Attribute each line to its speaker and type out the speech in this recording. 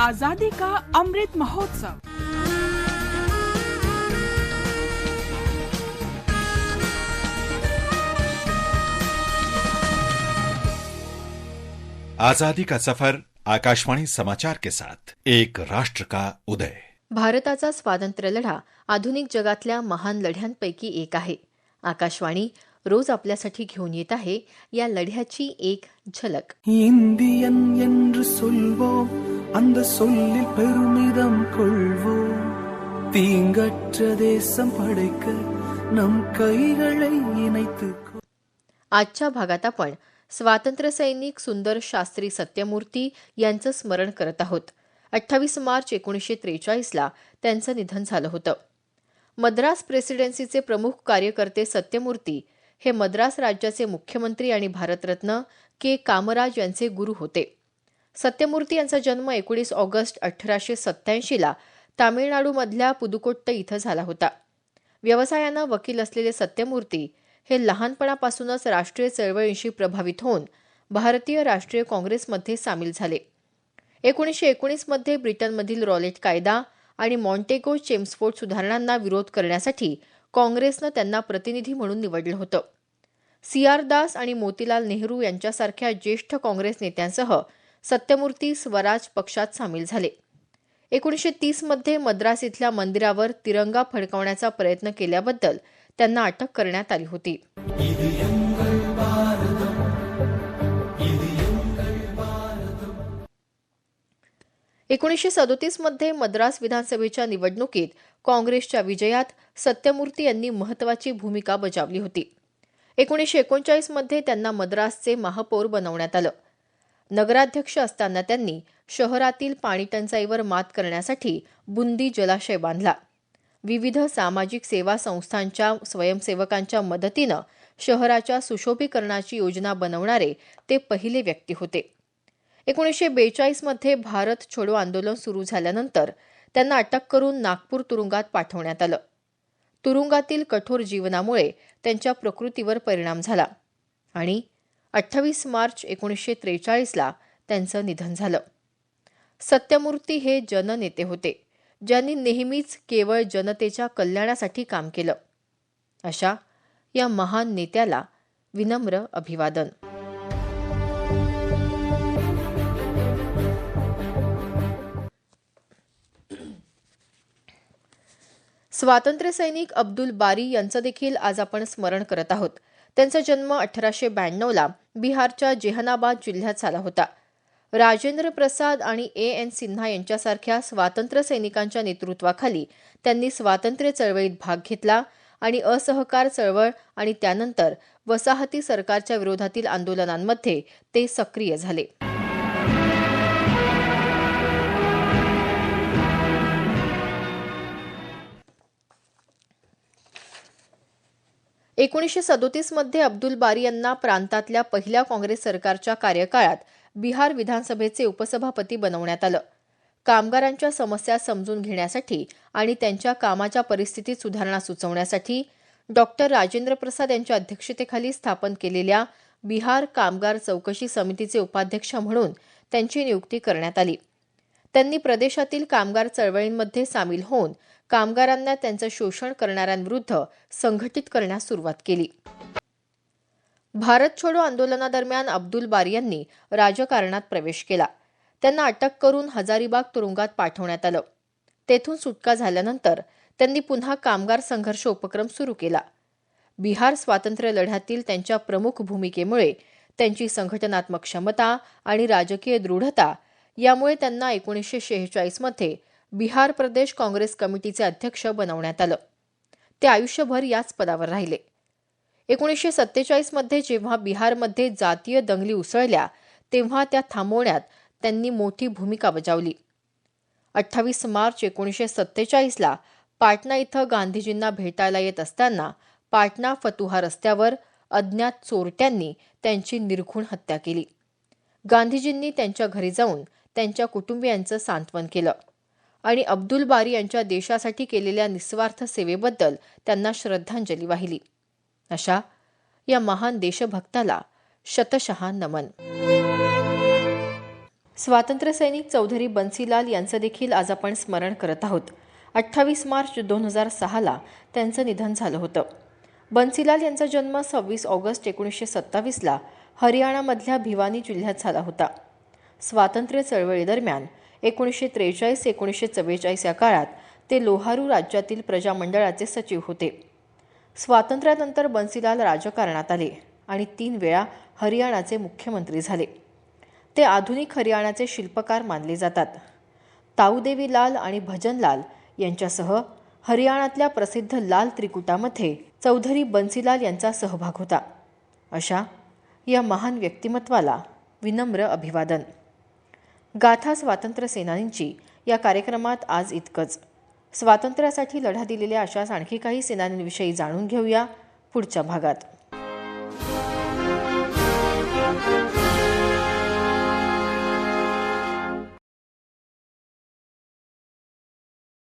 Speaker 1: आजादी का अमृत महोत्सव?
Speaker 2: आजादी का सफर आकाशवाणी समाचार के साथ। एक राष्ट्र का उदय।
Speaker 3: भारताचा स्वातंत्र्य लढा आधुनिक जगातल्या महान लढ्यांपैकी एक आहे. आकाशवाणी रोज आपल्यासाठी घेऊन येत आहे या लढ्याची एक झलक.
Speaker 4: इंडियन அந்த சொல்லில் பெருமிதம் கொள்வோம் தீங்கற்ற தேசம் படைக்க நம் கைகளை இணைத்துக் கொள்-
Speaker 3: आजच्या भागात आपण स्वातंत्र्य सैनिक सुंदर शास्त्री सत्यमूर्ती यांचं स्मरण करत आहोत अठ्ठावीस मार्च एकोणीसशे त्रेचाळीसला त्यांचं निधन झालं होतं मद्रास प्रेसिडेन्सीचे प्रमुख कार्यकर्ते सत्यमूर्ती हे मद्रास राज्याचे मुख्यमंत्री आणि भारतरत्न के कामराज यांचे गुरु होते सत्यमूर्ती यांचा जन्म एकोणीस ऑगस्ट अठराशे सत्याऐंशीला तामिळनाडूमधल्या पुदुकोट्ट इथं झाला होता. व्यवसायानं वकील असलेले सत्यमूर्ती हे लहानपणापासूनच राष्ट्रीय चळवळींशी प्रभावित होऊन भारतीय राष्ट्रीय काँग्रेसमध्ये सामील झाले. एकोणीसशे एकोणीसमध्ये ब्रिटनमधील रॉलेट कायदा आणि मॉन्टेगो चेम्सफोर्ड सुधारणांना विरोध करण्यासाठी काँग्रेसनं त्यांना प्रतिनिधी म्हणून निवडलं होतं. सी आर दास आणि मोतीलाल नेहरू यांच्यासारख्या ज्येष्ठ काँग्रेस नेत्यांसह सत्यमूर्ती स्वराज पक्षात सामील झाले. एकोणीसशे तीसमध्ये मद्रास इथल्या मंदिरावर तिरंगा फडकवण्याचा प्रयत्न केल्याबद्दल त्यांना अटक करण्यात आली होती. एकोणीसशे सदोतीसमध्ये मद्रास विधानसभेच्या निवडणुकीत काँग्रेसच्या विजयात सत्यमूर्ती यांनी महत्वाची भूमिका बजावली होती. एकोणीसशे एकोणचाळीसमध्ये त्यांना मद्रासचे महापौर बनवण्यात आलं. नगराध्यक्ष असताना त्यांनी शहरातील पाणीटंचाईवर मात करण्यासाठी बुंदी जलाशय बांधला. विविध सामाजिक सेवा संस्थांच्या स्वयंसेवकांच्या मदतीनं शहराच्या सुशोभीकरणाची योजना बनवणारे ते पहिले व्यक्ती होते. एकोणीसशे बेचाळीसमध्ये भारत छोडो आंदोलन सुरू झाल्यानंतर त्यांना अटक करून नागपूर तुरुंगात पाठवण्यात आलं. तुरुंगातील कठोर जीवनामुळे त्यांच्या प्रकृतीवर परिणाम झाला आणि अठ्ठावीस मार्च एकोणीसशे त्रेचाळीसला त्यांचं निधन झालं. सत्यमूर्ती हे जननेते होते ज्यांनी नेहमीच केवळ जनतेच्या कल्याणासाठी काम केलं. अशा या महान नेत्याला विनम्र अभिवादन. स्वातंत्र्य सैनिक अब्दुल बारी यांचं देखील आज आपण स्मरण करत आहोत. त्यांचा जन्म अठराशे ब्याण्णवला बिहारच्या जेहनाबाद जिल्ह्यात झाला होता. राजेंद्र प्रसाद आणि ए. एन. सिन्हा यांच्यासारख्या स्वातंत्र्य सैनिकांच्या नेतृत्वाखाली त्यांनी स्वातंत्र्य चळवळीत भाग घेतला आणि असहकार चळवळ आणि त्यानंतर वसाहती सरकारच्या विरोधातील आंदोलनांमध्ये ते सक्रिय झाले. एकोणीसशे सदोतीसमध्ये अब्दुल बारी यांना प्रांतातल्या पहिल्या काँग्रेस सरकारच्या कार्यकाळात बिहार विधानसभेचे उपसभापती बनवण्यात आलं. कामगारांच्या समस्या समजून घेण्यासाठी आणि त्यांच्या कामाच्या परिस्थितीत सुधारणा सुचवण्यासाठी डॉक्टर राजेंद्र प्रसाद यांच्या अध्यक्षतेखाली स्थापन केलेल्या बिहार कामगार चौकशी समितीचे उपाध्यक्ष म्हणून त्यांची नियुक्ती करण्यात आली. त्यांनी प्रदेशातील कामगार चळवळींमध्ये सामील होऊन कामगारांना त्यांचं शोषण करणाऱ्यांविरुद्ध संघटित करण्यास सुरुवात केली. भारत छोडो आंदोलनादरम्यान अब्दुल बारी यांनी राजकारणात प्रवेश केला. त्यांना अटक करून हजारीबाग तुरुंगात पाठवण्यात आलं. तेथून सुटका झाल्यानंतर त्यांनी पुन्हा कामगार संघर्ष उपक्रम सुरू केला. बिहार स्वातंत्र्य लढ्यातील त्यांच्या प्रमुख भूमिकेमुळे त्यांची संघटनात्मक क्षमता आणि राजकीय दृढता यामुळे त्यांना एकोणीसशे शेहेचाळीसमध्ये बिहार प्रदेश काँग्रेस कमिटीचे अध्यक्ष बनवण्यात आलं. ते आयुष्यभर याच पदावर राहिले. एकोणीसशे सत्तेचाळीसमध्ये जेव्हा बिहारमध्ये जातीय दंगली उसळल्या तेव्हा त्या थांबवण्यात त्यांनी मोठी भूमिका बजावली. अठ्ठावीस मार्च एकोणीसशे सत्तेचाळीसला पाटणा इथं गांधीजींना भेटायला येत असताना पाटणा फतुहा रस्त्यावर अज्ञात चोरट्यांनी त्यांची निर्घुण हत्या केली. गांधीजींनी त्यांच्या घरी जाऊन त्यांच्या कुटुंबियांचं सांत्वन केलं. आणि अब्दुल बारी यांच्या देशासाठी केलेल्या निस्वार्थ सेवेबद्दल त्यांना श्रद्धांजली वाहिली. अशा या महान देशभक्ताला शतशहा नमन. स्वातंत्र्यसैनिक चौधरी बन्सीलाल यांचं देखील आज आपण स्मरण करत आहोत. अठ्ठावीस मार्च दोन हजार सहाला त्यांचं निधन झालं होतं. बन्सीलाल यांचा जन्म सव्वीस ऑगस्ट एकोणीसशे सत्तावीसला हरियाणामधल्या भिवानी जिल्ह्यात झाला होता. स्वातंत्र्य चळवळीदरम्यान एकोणीसशे त्रेचाळीस एकोणीसशे चव्वेचाळीस या काळात ते लोहारू राज्यातील प्रजामंडळाचे सचिव होते. स्वातंत्र्यानंतर बन्सीलाल राजकारणात आले आणि तीन वेळा हरियाणाचे मुख्यमंत्री झाले. ते आधुनिक हरियाणाचे शिल्पकार मानले जातात. ताऊदेवी लाल आणि भजनलाल यांच्यासह हरियाणातल्या प्रसिद्ध लाल त्रिकुटामध्ये चौधरी बन्सीलाल यांचा सहभाग होता. अशा या महान व्यक्तिमत्वाला विनम्र अभिवादन. गाथा स्वातंत्र्य सेनानींची या कार्यक्रमात आज इतकंच. स्वातंत्र्यासाठी लढा दिलेल्या अशाच आणखी काही सेनानींविषयी जाणून घेऊया पुढच्या भागात.